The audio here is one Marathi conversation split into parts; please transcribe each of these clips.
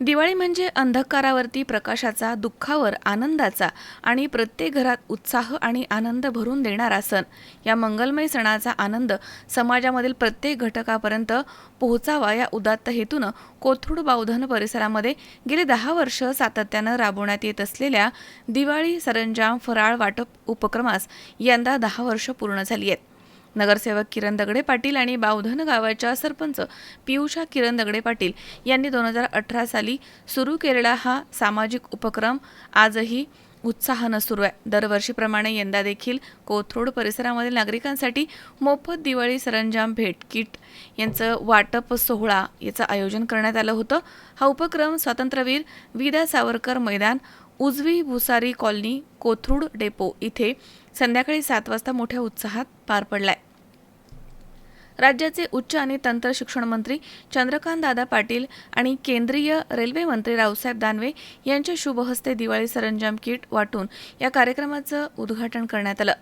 दिवाळी म्हणजे अंधकारावरती प्रकाशाचा दुःखावर आनंदाचा आणि प्रत्येक घरात उत्साह आणि आनंद भरून देणारा सण. या मंगलमय सणाचा आनंद समाजामधील प्रत्येक घटकापर्यंत पोहोचावा या उदात्त हेतूनं कोथरूड बावधन परिसरामध्ये गेली दहा वर्ष सातत्यानं राबवण्यात येत असलेल्या दिवाळी सरंजाम फराळ वाटप उपक्रमास यंदा दहा वर्ष पूर्ण झाली आहेत. नगरसेवक किरण दगडे पाटील आणि बावधन गावाच्या सरपंच पियुषा किरण दगडे पाटील यांनी दोन हजार अठरा साली सुरू केलेला हा सामाजिक उपक्रम आजही उत्साहानं सुरू आहे. दरवर्षीप्रमाणे यंदा देखील कोथरूड परिसरामधील नागरिकांसाठी मोफत दिवाळी सरंजाम भेट किट यांचं वाटप सोहळा याचं आयोजन करण्यात आलं होतं. हा उपक्रम स्वातंत्र्यवीर विदा सावरकर मैदान उजवी भुसारी कॉलनी कोथरूड डेपो इथे संध्याकाळी सात वाजता मोठ्या उत्साहात पार पडलाय. राज्याचे उच्च आणि तंत्र शिक्षण मंत्री चंद्रकांत दादा पाटील आणि केंद्रीय रेल्वे मंत्री रावसाहेब दानवे यांच्या शुभहस्ते दिवाळी सरंजाम किट वाटून या कार्यक्रमाचं उद्घाटन करण्यात आलं.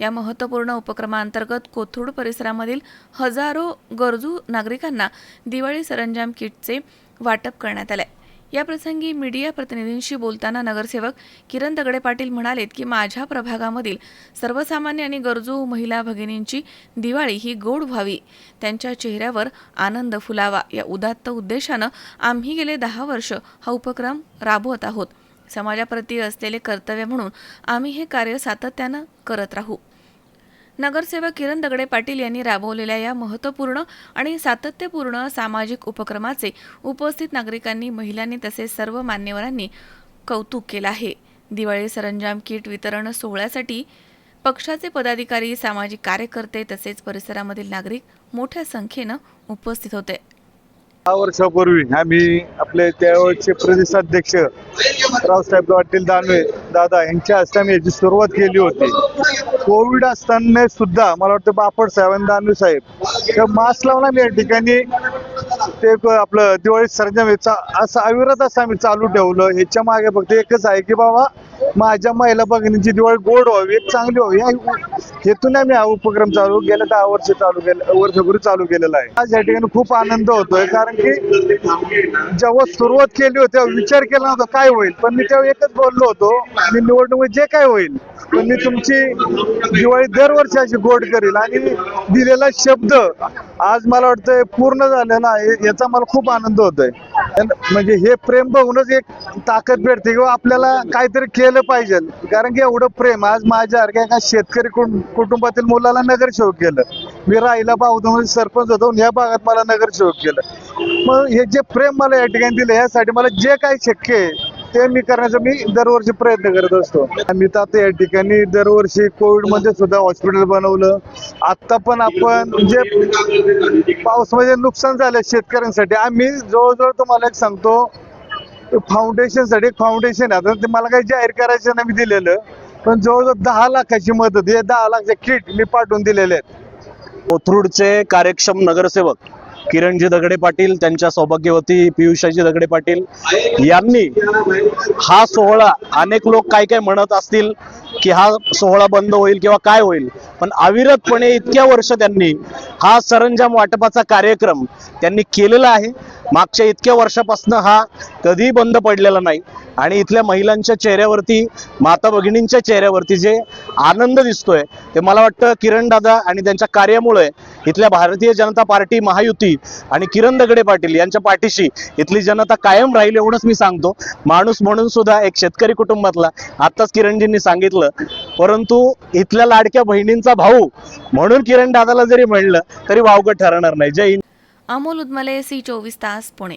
या महत्त्वपूर्ण उपक्रमाअंतर्गत कोथरूड परिसरामधील हजारो गरजू नागरिकांना दिवाळी सरंजाम किटचे वाटप करण्यात आलंय याप्रसंगी मीडिया प्रतिनिधींशी बोलताना नगरसेवक किरण दगडे पाटील म्हणालेत की माझ्या प्रभागामधील सर्वसामान्य आणि गरजू महिला भगिनींची दिवाळी ही गोड व्हावी. त्यांच्या चेहऱ्यावर आनंद फुलावा. या उदात्त उद्देशानं आम्ही गेले दहा वर्ष हा उपक्रम राबवत आहोत. समाजाप्रती असलेले कर्तव्य म्हणून आम्ही हे कार्य सातत्यानं करत राहू. नगरसेवक किरण दगडे पाटील यांनी राबवलेल्या या महत्त्वपूर्ण आणि सातत्यपूर्ण सामाजिक उपक्रमाचे उपस्थित नागरिकांनी महिलांनी तसेच सर्व मान्यवरांनी कौतुक केलं आहे. दिवाळी सरंजाम किट वितरण सोहळ्यासाठी पक्षाचे पदाधिकारी सामाजिक कार्यकर्ते तसेच परिसरामधील नागरिक मोठ्या संख्येनं उपस्थित होते. दहा वर्षापूर्वी आम्ही आपले त्यावेळेचे प्रदेशाध्यक्ष रावसाहेब पाटील दानवे दादा यांच्या हस्ते आम्ही याची सुरुवात केली होती. कोविड असताना सुद्धा मला वाटतं बापट साहेब दानवे साहेब तर मास्क लावून आम्ही या ठिकाणी ते आपलं दिवाळी सर्जमेचा असं अविरत असं आम्ही चालू ठेवलं. ह्याच्या मागे फक्त एकच आहे की बाबा माझ्या महिला भगिनींची दिवाळी गोड व्हावी चांगली व्हावी. हेतून आम्ही हा उपक्रम चालू गेल्या दहा वर्ष चालू केलं वर्षभर चालू केलेला आहे. आज या ठिकाणी खूप आनंद होतोय कारण की जेव्हा सुरुवात केली होती तेव्हा विचार केला नव्हता काय होईल. पण मी तेव्हा एकच बोललो होतो मी निवडणुकीत जे काय होईल पण मी तुमची दिवाळी दरवर्षी अशी गोड करेल. आणि दिलेला शब्द आज मला वाटतंय पूर्ण झालेला आहे याचा मला खूप आनंद होतोय. म्हणजे हे प्रेम बघूनच एक ताकद भेटते किंवा आपल्याला काहीतरी केलं पाहिजे. कारण की एवढं प्रेम आज माझ्यासारख्या एका शेतकरी कुटुं- कुटुंबातील मुलाला नगरसेवक केलं. मी राहिला बावधमध्ये सरपंच होतो या ह्या भागात मला नगरसेवक केलं. मग हे जे प्रेम मला या ठिकाणी दिलं यासाठी मला जे काही शक्य आहे ते मी करण्याचा मी दरवर्षी प्रयत्न करत असतो. मी तर आता या ठिकाणी दरवर्षी कोविडमध्ये सुद्धा हॉस्पिटल बनवलं. आता पण आपण जे पावसामध्ये म्हणजे नुकसान झालं शेतकऱ्यांसाठी आम्ही जवळजवळ तुम्हाला एक सांगतो फाउंडेशनसाठी एक फाउंडेशन आहे. आता ते मला काही जाहीर करायचं नाही मी दिलेलं. पण जवळजवळ दहा लाखाची मदत हे दहा लाखचे किट मी पाठवून दिलेले आहेत. कोथरूडचे कार्यक्षम नगरसेवक किरणजी दगडे पाटील त्यांच्या सौभाग्यवती पियुषाजी दगडे पाटील यांनी हा सोहळा अनेक लोक काय काय म्हणत असतील की हा सोहळा बंद होईल किंवा काय होईल पण अविरतपणे इतक्या वर्ष त्यांनी हा सरंजाम वाटपाचा कार्यक्रम त्यांनी केलेला आहे. मागच्या इतक्या वर्षापासून हा कधीही बंद पडलेला नाही. आणि इथल्या महिलांच्या चेहऱ्यावरती माता भगिनींच्या चेहऱ्यावरती जे आनंद दिसतोय ते मला वाटतं किरण दादा आणि त्यांच्या कार्यामुळे इथल्या भारतीय जनता पार्टी महायुती आणि किरण दगडे पाटील यांच्या पाठीशी इथली जनता कायम राहील एवढंच मी सांगतो. माणूस म्हणून सुद्धा एक शेतकरी कुटुंबातला आत्ताच किरणजींनी सांगितलं. परंतु इथल्या लाडक्या बहिणींचा भाऊ म्हणून किरण दादाला जरी म्हणलं तरी वावगं ठरणार नाही. जय हिंद. अमोल उदमले सी चोवीस तास पुणे.